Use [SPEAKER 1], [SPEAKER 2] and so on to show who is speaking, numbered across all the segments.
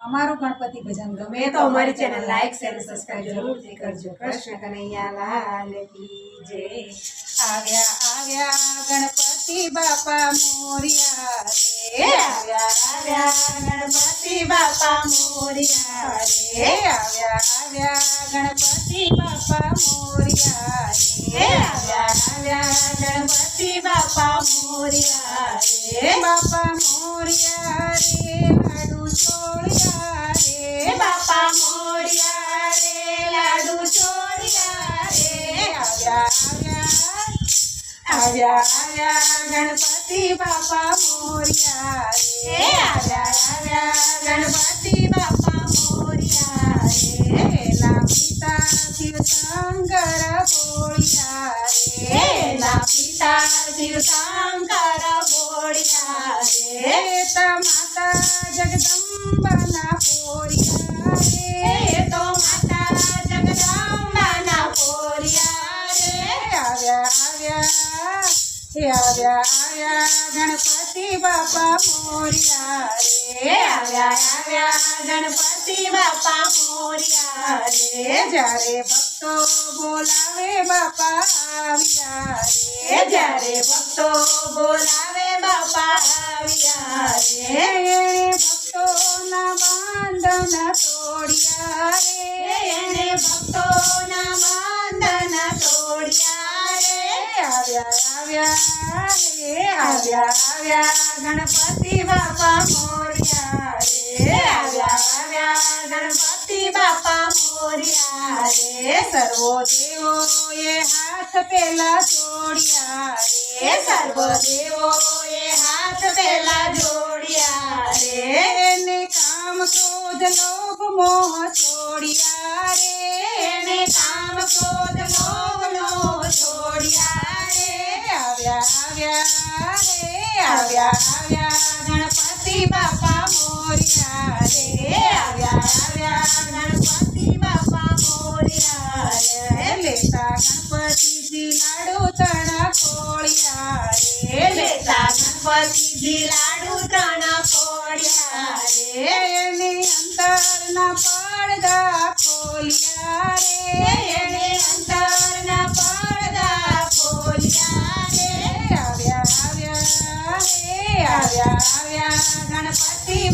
[SPEAKER 1] અમારું ગણપતિ ભજન ગમે
[SPEAKER 2] તો અમારી ચેનલ લાઈક શેર અને સબસ્ક્રાઇબ જરૂરથી કરજો. કૃષ્ણ કનૈયા લાલ કી જય
[SPEAKER 1] આવ્યા આવ્યા ગણપતિ બાપા મોરિયા રે.
[SPEAKER 2] હે આવ્યા આવ્યા ગણપતિ બાપા મોરિયા
[SPEAKER 1] રે.
[SPEAKER 2] રે
[SPEAKER 1] આવ્યા આવ્યા ગણપતિ બાપા મોરિયા
[SPEAKER 2] હે
[SPEAKER 1] રે.
[SPEAKER 2] આવ્યા આવ્યા ગણપતિ બાપા મોરિયા
[SPEAKER 1] હે
[SPEAKER 2] રે.
[SPEAKER 1] બાપા મોરિયા આવ્યા ગણપતિ બાપા મોરિયા રે.
[SPEAKER 2] આવ્યા ગણપતિ બાપા મોરિયા રે.
[SPEAKER 1] હેલા પિતા શિવ શંકર બોળિયા રે.
[SPEAKER 2] ના પિતા શિવ શંકર બોળિયા રે.
[SPEAKER 1] આવ્યા આવ્યા ગણપતિ બાપા મોર્યા રે.
[SPEAKER 2] આવ્યા આવ્યા ગણપતિ બાપા મોરિયા
[SPEAKER 1] રે. જ્યારે ભક્તો બોલાવે બાપા આવ્યા રે.
[SPEAKER 2] જ્યારે ભક્તો બોલાવે બાપા આવ્યા રે.
[SPEAKER 1] ભક્તો ભક્તોના બાંધન તોડ્યા રે.
[SPEAKER 2] એને ભક્તોના બાંધન તોડ્યા
[SPEAKER 1] આવ્યા આવ્યા હે આવ્યા આવ્યા ગણપતિ બાપા મોર્યા
[SPEAKER 2] હે
[SPEAKER 1] રે
[SPEAKER 2] આવ્યા આવ્યા ગણપતિ બાપા મોરિયા રે
[SPEAKER 1] રે સર્વો દેવોએ હાથ પેલા જોડ્યા
[SPEAKER 2] હે
[SPEAKER 1] રે
[SPEAKER 2] સર્વ દેવોએ હાથ પેલા જોડ્યા રે
[SPEAKER 1] એને કામ ક્રોધ આવ્યા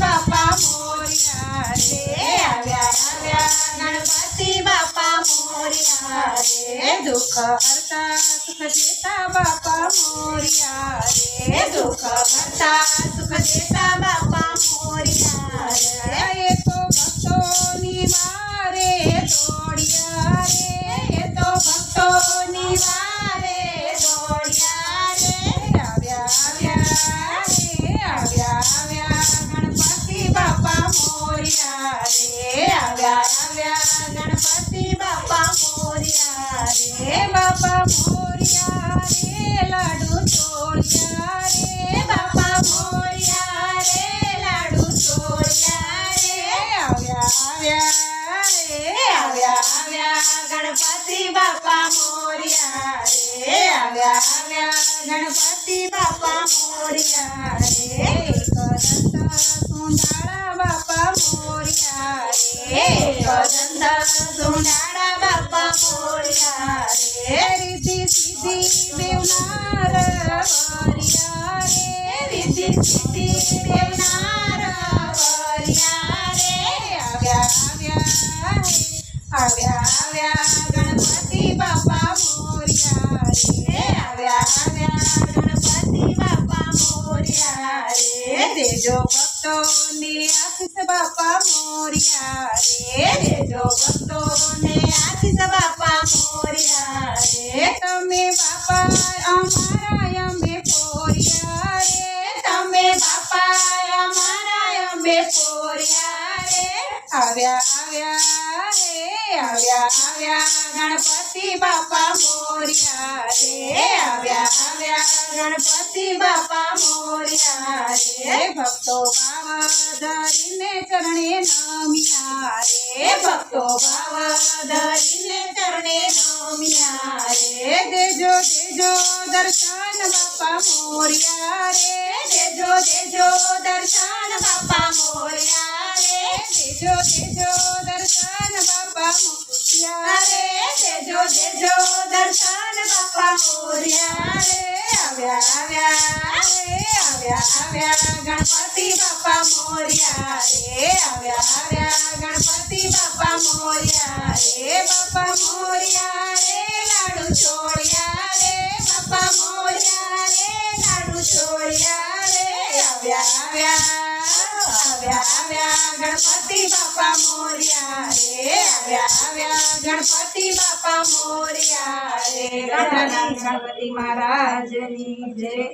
[SPEAKER 1] બાપા મોર્યા રે,
[SPEAKER 2] આવ્યા આવ્યા, ગણપતિ બાપા મોરિયા રે,
[SPEAKER 1] દુઃખ હરતા, સુખ દેતા બાપા મોર્યા રે,
[SPEAKER 2] દુઃખ ભરતા સુખ દેતા બાપા મોરિયા રે
[SPEAKER 1] ગણપતિ બાપા મોરિયા
[SPEAKER 2] રે
[SPEAKER 1] આવ્યા આવ્યા
[SPEAKER 2] ગણપતિ બાપા મોરિયા રે
[SPEAKER 1] એક દંત સુંદાળા બાપા મોર્યા રે
[SPEAKER 2] ગદંત સુંડાળા બાપા મોરિયા રે
[SPEAKER 1] રીતિ સીધી દેવનાર હરિયા રે
[SPEAKER 2] રીતિ સિદ્ધિ
[SPEAKER 1] મોર્યા રે દેજો ભક્તોને બાપા મોરિયા રે. તમે બાપા અમારા અંબે પોર્યા
[SPEAKER 2] તમે બાપા અમારા અંબે પોર્યા
[SPEAKER 1] આવ્યા આવ્યા હે આવ્યા આવ્યા ગણપતિ બાપા મોર્યા રે.
[SPEAKER 2] આવ્યા આવ્યા ગણપતિ બાપા મોરિયા
[SPEAKER 1] ધરીને ચરણે નમ્યા રે, દેજો દેજો, દર્શન બાપા મોર્યા રે.
[SPEAKER 2] દેજો દેજો દર્શન બાપા મોર્યા રે
[SPEAKER 1] દેજો દેજો દર્શન બાપા મોર્યા રે દેજો દેજો, દર્શન બાપા મોર્યા રે. આવ્યા આવ્યા આવ્યા ગણપતિ બાપા મોર્યા રે આવ્યા આવ્યા ગણપતિ બાપા મોર્યા રે બાપા મોર્યા રે લાડુ છોડ્યા રે બાપા મોર્યા રે લાડુ છોડ્યા રે આવ્યા આવ્યા આવ્યા આવ્યા ગણપતિ બાપા મોર્યા રે આવ્યા આવ્યા ગણપતિ બાપા મોર્યા રે
[SPEAKER 2] ગણપતિ મહારાજની જય